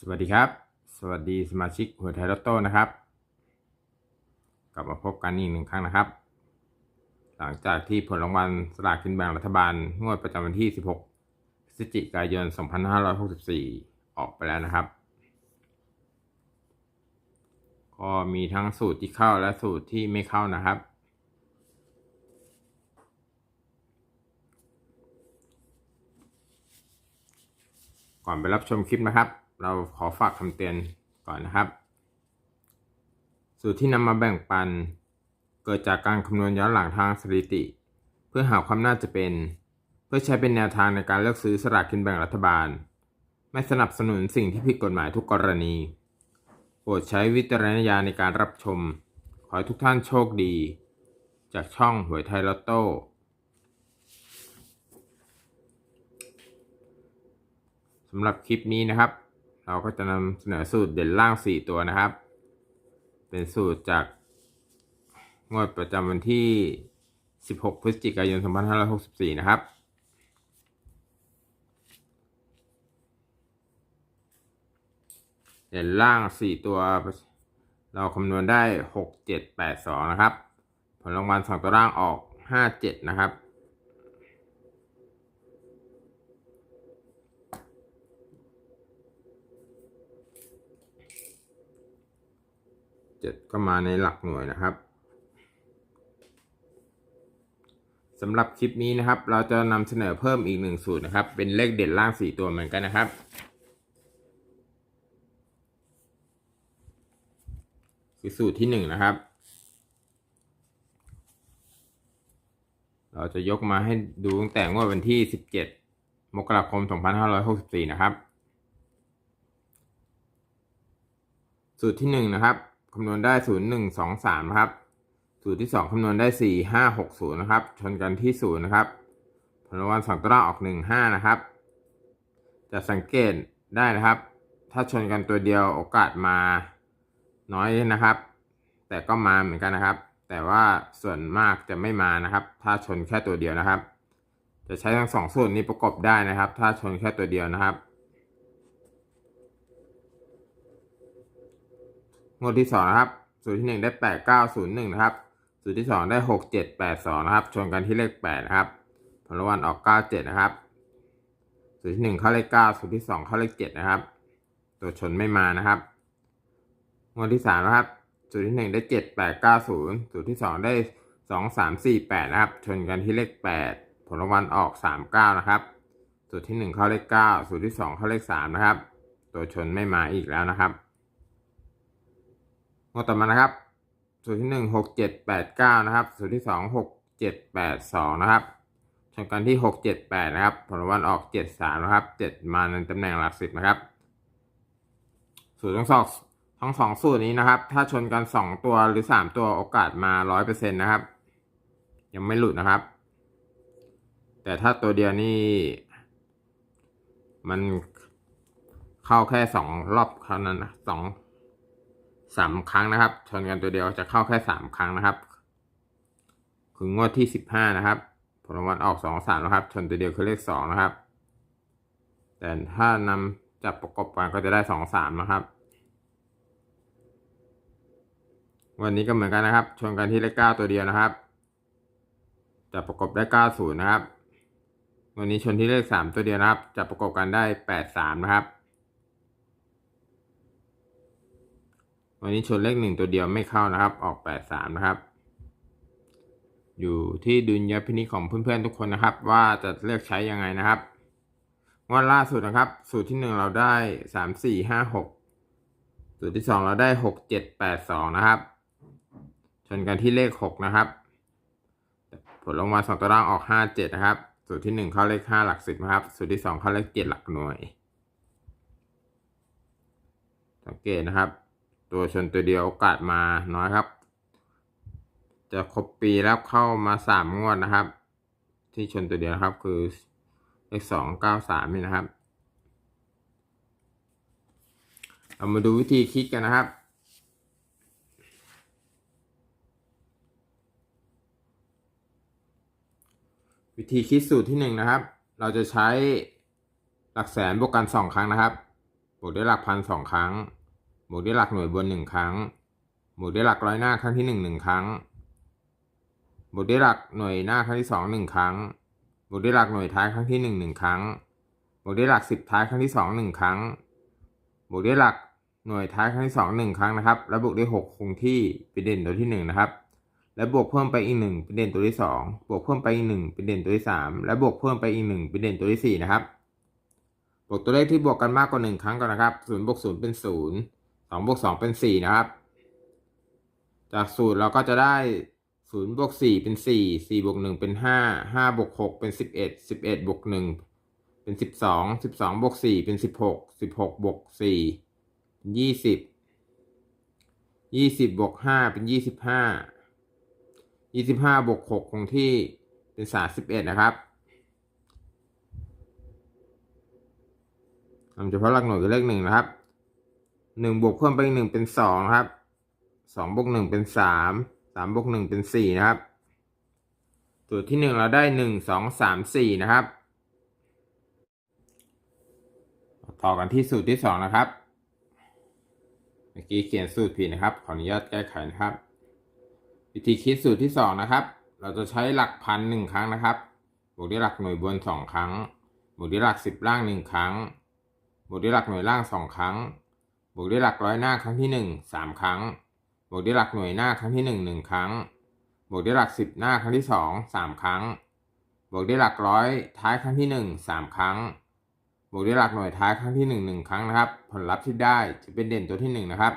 สวัสดีครับ สวัสดีสมาชิกหัวไทยลอตโต้นะครับ กลับมาพบกันอีกหนึ่งครั้งนะครับ หลังจากที่ผลรางวัลสลากกินแบ่งรัฐบาลงวดประจำวันที่ 16พฤศจิกายน 2564 ออกไปแล้วนะครับ ก็มีทั้งสูตรที่เข้าและสูตรที่ไม่เข้านะครับก่อนไปรับชมคลิปนะครับ เราขอฝากคำเตือนก่อนนะครับ สูตรที่นำมาแบ่งปัน เกิดจากการคำนวณย้อนหลังทางสถิติ เพื่อหาความน่าจะเป็น เพื่อใช้เป็นแนวทางในการเลือกซื้อสลากกินแบ่งรัฐบาล ไม่สนับสนุนสิ่งที่ผิดกฎหมายทุกกรณี โปรดใช้วิจารณญาณในการรับชม ขอให้ทุกท่านโชคดี จากช่องหวยไทยลอตโต้สำหรับคลิปนี้นะครับ เราก็จะนำเสนอสูตรเด่นล่าง 4 ตัวนะครับ เป็นสูตรจากงวดประจำวันที่ 16 พฤศจิกายน 2564 นะครับ เด่นล่าง 4 ตัว เราคำนวณได้ 6 7 8 2 นะครับ ผลรางวัล2ตัวล่างออก 5 7 นะครับ เจ็ดก็มาในหลักหน่วยนะครับสำหรับคลิปนี้นะครับ เราจะนำเสนอเพิ่มอีกหนึ่งสูตรนะครับ เป็นเลขเด่นล่างสี่ตัวเหมือนกันนะครับ คือสูตรที่หนึ่งนะครับ เราจะยกมาให้ดูตั้งแต่งวดวันที่สิบเจ็ดมกราคมสองพันห้าร้อยหกสิบสี่นะครับ สูตรที่หนึ่งนะครับ คำนวณได้ศูนย์หนึ่งสองสามนะครับ สูตรที่สองคำนวณได้สี่ห้าหกศูนย์นะครับ ชนกันที่ศูนย์นะครับ ผลรางวัลสองตัวออกหนึ่งห้านะครับ จะสังเกตได้นะครับ ถ้าชนกันตัวเดียวโอกาสมาน้อยนะครับ แต่ก็มาเหมือนกันนะครับ แต่ว่าส่วนมากจะไม่มานะครับ ถ้าชนแค่ตัวเดียวนะครับ จะใช้ทั้งสองสูตรนี้ประกบได้นะครับ ถ้าชนแค่ตัวเดียวนะครับ งวดที่สองนะครับสูตรที่หนึ่งได้แปดเก้าศูนย์หนึ่งนะครับสูตรที่สองได้หกเจ็ดแปดสองนะครับ ชนกันที่เลขแปดนะครับผลรางวัลออกเก้าเจ็ดนะครับ สูตรที่หนึ่งเข้าเลขเก้าสูตรที่สองเข้าเลขเจ็ดนะครับ ตัวชนไม่มานะครับงวดที่สามนะครับ สูตรที่หนึ่งได้เจ็ดแปดเก้าศูนย์สูตรที่สองได้สองสามสี่แปดนะครับ ชนกันที่เลขแปดผลรางวัลออกสามเก้านะครับ สูตรที่หนึ่งเข้าเลขเก้าสูตรที่สองเข้าเลขสามนะครับ ตัวชนไม่มาอีกแล้วนะครับ งวดต่อมานะครับ สูตรที่หนึ่งหกเจ็ดแปดเก้านะครับ สูตรที่สองหกเจ็ดแปดสองนะครับชนกันที่หกเจ็ดแปดนะครับ ผลวัลออกเจ็ดสามนะครับเจ็ดมาในตำแหน่งหลักสิบนะครับ สูตรทั้งสองทั้งสองสูตรนี้นะครับ ถ้าชนกันสองตัวหรือสามตัวโอกาสมาร้อยเปอร์เซ็นต์นะครับ ยังไม่หลุดนะครับ แต่ถ้าตัวเดียวนี่มันเข้าแค่สองรอบเท่านั้นนะสอง สามครั้งนะครับ ชนกันตัวเดียวจะเข้าแค่สามครั้งนะครับ คืองวดที่สิบห้านะครับ ผลรางวัลออกสองสามนะครับ ชนตัวเดียวคือเลขสองนะครับ แต่ถ้านำจับประกบกันก็จะได้สองสามนะครับ วันนี้ก็เหมือนกันนะครับ ชนกันที่เลขเก้าตัวเดียวนะครับ จับประกบได้เก้าศูนย์นะครับ วันนี้ชนที่เลขสามตัวเดียวนะครับ จับประกบกันได้แปดสามนะครับ วันนี้ชนเลขหนึ่งตัวเดียวไม่เข้านะครับ ออกแปดสามนะครับ อยู่ที่ดุลยพินิจของเพื่อนๆทุกคนนะครับ ว่าจะเลือกใช้ยังไงนะครับงวดล่าสุดนะครับ สูตรที่หนึ่งเราได้สามสี่ห้าหกสูตรที่สองเราได้หกเจ็ดแปดสองนะครับ ชนกันที่เลขหกนะครับ ผลลงมาสองตัวล่างออกห้าเจ็ดนะครับ สูตรที่หนึ่งเข้าเลขห้าหลักสิบนะครับ สูตรที่สองเข้าเลขเจ็ดหลักหน่วย สังเกตนะครับ ตัวชนตัวเดียวโอกาสมาน้อยครับ จะครบปีแล้วเข้ามาสามงวดนะครับ ที่ชนตัวเดียวครับคือเลขสองเก้าสามนี่นะครับเรามาดูวิธีคิดกันนะครับ วิธีคิดสูตรที่หนึ่งนะครับ เราจะใช้หลักแสนบวกกันสองครั้งนะครับ บวกด้วยหลักพันสองครั้ง วกด้วยหลักหน่วยบนหนึ่งครั้ง บวกด้วยหลักร้อยหน้าครั้งที่หนึ่งหนึ่งครั้ง บวกด้วยหลักหน่วยหน้าครั้งที่สองหนึ่งครั้ง บวกด้วยหลักหน่วยท้ายครั้งที่หนึ่งหนึ่งครั้ง บวกด้วยหลักสิบท้ายครั้งที่สองหนึ่งครั้ง บวกด้วยหลักหน่วยท้ายครั้งที่สองหนึ่งครั้งนะครับ แล้วบวกด้วยหกคงที่เป็นเด่นตัวที่หนึ่งนะครับ แล้วบวกเพิ่มไปอีกหนึ่งเป็นเด่นตัวที่สองบวกเพิ่มไปอีกหนึ่งเป็นเด่นตัวที่สามและบวกเพิ่มไปอีกหนึ่งเป็นเด่นตัวที่สี่นะครับบวกตัวเลขที่บวกกันมากกว่าหนึ่งครั้งก่อนนะครับศูนย์บวกศูนย์เป็นศูนย์ สองบวกสองเป็นสี่นะครับ จากสูตรเราก็จะได้ศูนย์บวกสี่เป็นสี่สี่บวกหนึ่งเป็นห้าห้าบวกหกเป็นสิบเอ็ดสิบเอ็ดบวกหนึ่งเป็นสิบสองสิบสองบวกสี่เป็นสิบหกสิบหกบวกสี่เป็นยี่สิบยี่สิบบวกห้าเป็นยี่สิบห้ายี่สิบห้าบวกหกคงที่เป็นสามสิบเอ็ดนะครับทำเฉพาะหลักหน่วยคือเลขหนึ่งนะครับ หนึ่งบวกเพิ่มไปหนึ่งเป็นสองครับสองบวกหนึ่งเป็นสามสามบวกหนึ่งเป็นสี่นะครับสูตรที่หนึ่งเราได้หนึ่งสองสามสี่นะครับ ต่อกันที่สูตรที่สองนะครับ เมื่อกี้เขียนสูตรผิดนะครับ ขออนุญาตแก้ไขนะครับ วิธีคิดสูตรที่สองนะครับ เราจะใช้หลักพันหนึ่งครั้งนะครับ บวกด้วยหลักหน่วยบนสองครั้ง บวกด้วยหลักสิบล่างหนึ่งครั้ง บวกด้วยหลักหน่วยล่างสองครั้ง บวกด้วยหลักร้อยหน้าครั้งที่หนึ่งสามครั้ง บวกด้วยหลักหน่วยหน้าครั้งที่หนึ่งหนึ่งครั้ง บวกด้วยหลักสิบหน้าครั้งที่สองสามครั้ง บวกด้วยหลักร้อยท้ายครั้งที่หนึ่งสามครั้ง บวกด้วยหลักหน่วยท้ายครั้งที่หนึ่งหนึ่งครั้งนะครับ ผลลัพธ์ที่ได้จะเป็นเด่นตัวที่หนึ่งนะครับ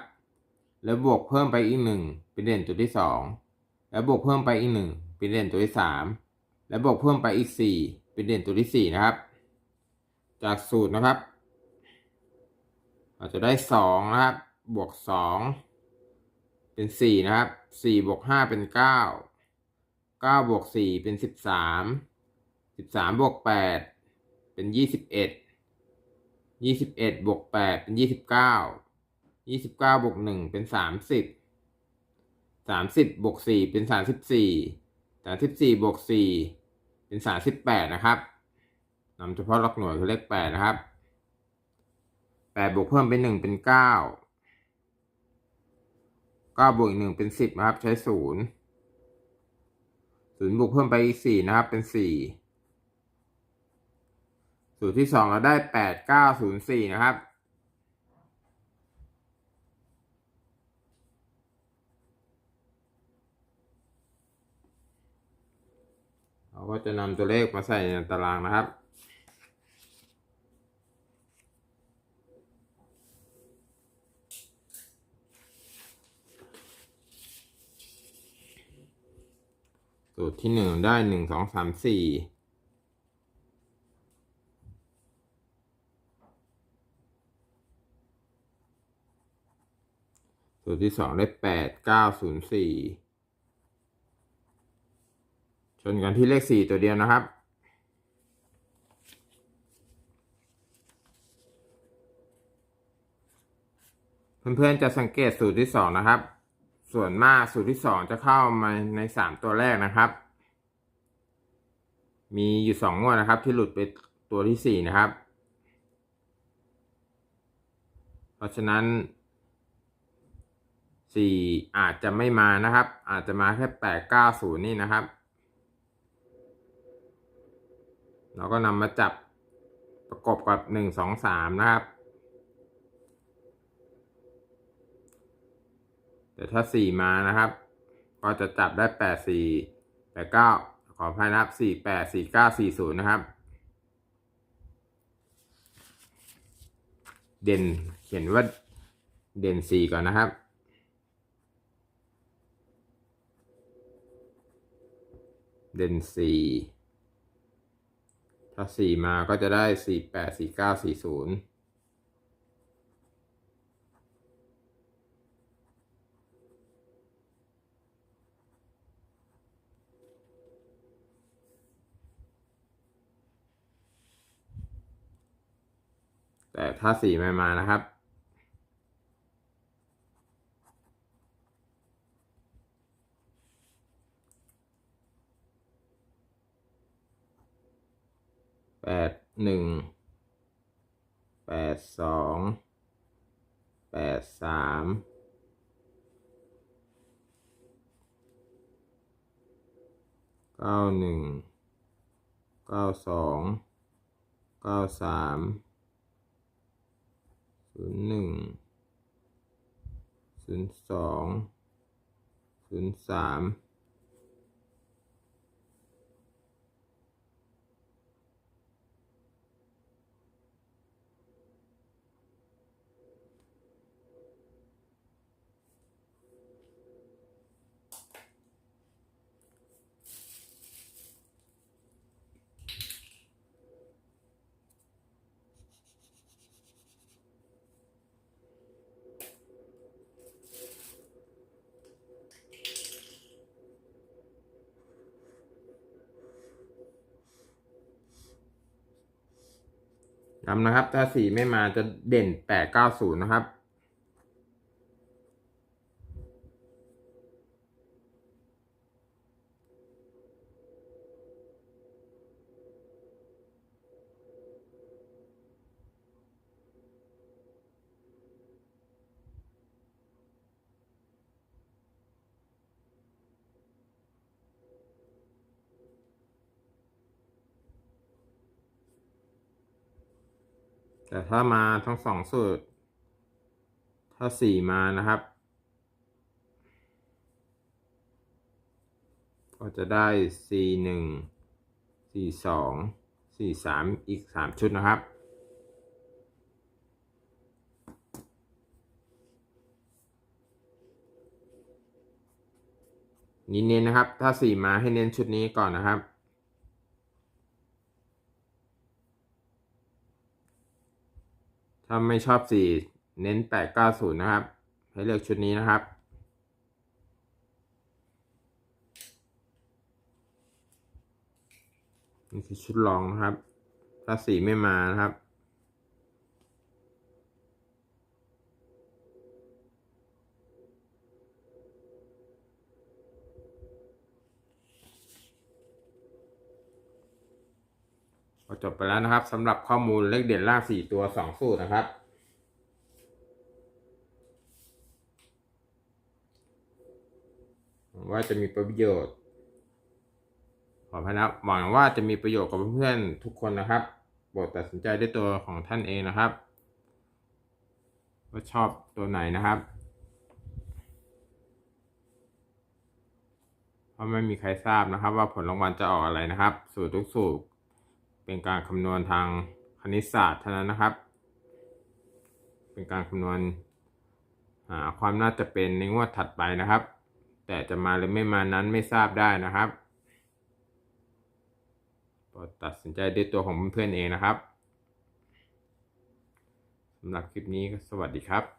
แล้วบวกเพิ่มไปอีกหนึ่งเป็นเด่นตัวที่สองแล้วบวกเพิ่มไปอีกหนึ่งเป็นเด่นตัวที่สามแล้วบวกเพิ่มไปอีกสี่เป็นเด่นตัวที่สี่นะครับ จากสูตรนะครับ เราจะได้สองนะครับ บวกสองเป็นสี่นะครับสี่บวกห้าเป็นเก้าเก้าบวกสี่เป็นสิบสามสิบสามบวกแปดเป็นยี่สิบเอ็ดยี่สิบเอ็ดบวกแปดเป็นยี่สิบเก้ายี่สิบเก้าบวกหนึ่งเป็นสามสิบสามสิบบวกสี่เป็นสามสิบสี่สามสิบสี่บวกสี่เป็นสามสิบแปดนะครับนำเฉพาะหลักหน่วยคือเลขแปดนะครับ แปดบวกเพิ่มเป็นหนึ่งเป็นเก้าเก้าบวกอีกหนึ่งเป็นสิบนะครับ ใช้ศูนย์ศูนย์บวกเพิ่มไปอีกสี่นะครับเป็นสี่สูตรที่สองเราได้แปดเก้าศูนย์สี่นะครับเราก็จะนำตัวเลขมาใส่ในตารางนะครับ สูตรที่หนึ่งได้หนึ่งสองสามสี่สูตรที่สองได้แปดเก้าศูนย์สี่ชนกันที่เลขสี่ตัวเดียวนะครับเพื่อนๆจะสังเกตสูตรที่สองนะครับ ส่วนมากสูตรที่สองจะเข้ามาในสามตัวแรกนะครับ มีอยู่สองงวดนะครับ ที่หลุดไปตัวที่สี่นะครับ เพราะฉะนั้นสี่อาจจะไม่มานะครับ อาจจะมาแค่แปดเก้าศูนย์นี่นะครับ เราก็นำมาจับประกบกับหนึ่งสองสามนะครับ แต่ถ้า 4 มานะครับ ก็จะจับได้ 8 4 8 9 ขออภัยนะครับ 4 8 4 9 4 0 นะครับ เด่นเขียนว่าเด่น 4 ก่อนนะครับเด่น4ถ้า 4 มาก็จะได้ 4 8 4 9 4 0 ถ้าสี่ไม่มานะครับ แปดหนึ่ง แปดสอง แปดสาม เก้าหนึ่ง เก้าสอง เก้าสาม ศูนย์หนึ่งศูนย์สองศูนย์สาม ย้ำนะครับ ถ้าสีไม่มาจะเด่นแปดเก้าศูนย์นะครับ แต่ถ้ามาทั้งสองสูตร ถ้าสี่มานะครับ ก็จะได้สี่หนึ่งสี่สองสี่สามอีกสามชุดนะครับนี่เน้นนะครับ ถ้าสี่มาให้เน้นชุดนี้ก่อนนะครับ ถ้าไม่ชอบสี่เน้นแปดเก้าศูนย์นะครับ ให้เลือกชุดนี้นะครับ นี่คือชุดรองนะครับ ถ้าสีไม่มานะครับ ไปแล้วนะครับสำหรับข้อมูลเลขเด่นล่างสี่ตัวสองสูตรนะครับว่าจะมีประโยชน์ขอพนักหวังว่าจะมีประโยชน์กับเพื่อนๆทุกคนนะครับโปรดตัดสินใจด้วยตัวของท่านเองนะครับ ว่าชอบตัวไหนนะครับเพราะไม่มีใครทราบนะครับ ว่าผลรางวัลจะออกอะไรนะครับ สูตรทุกสูตร เป็นการคำนวณทางคณิตศาสตร์เท่านั้นนะครับ เป็นการคำนวณหาความน่าจะเป็นในงวดถัดไปนะครับ แต่จะมาหรือไม่มานั้นไม่ทราบได้นะครับโปรดตัดสินใจด้วยตัวของเพื่อนๆเองนะครับสำหรับคลิปนี้สวัสดีครับ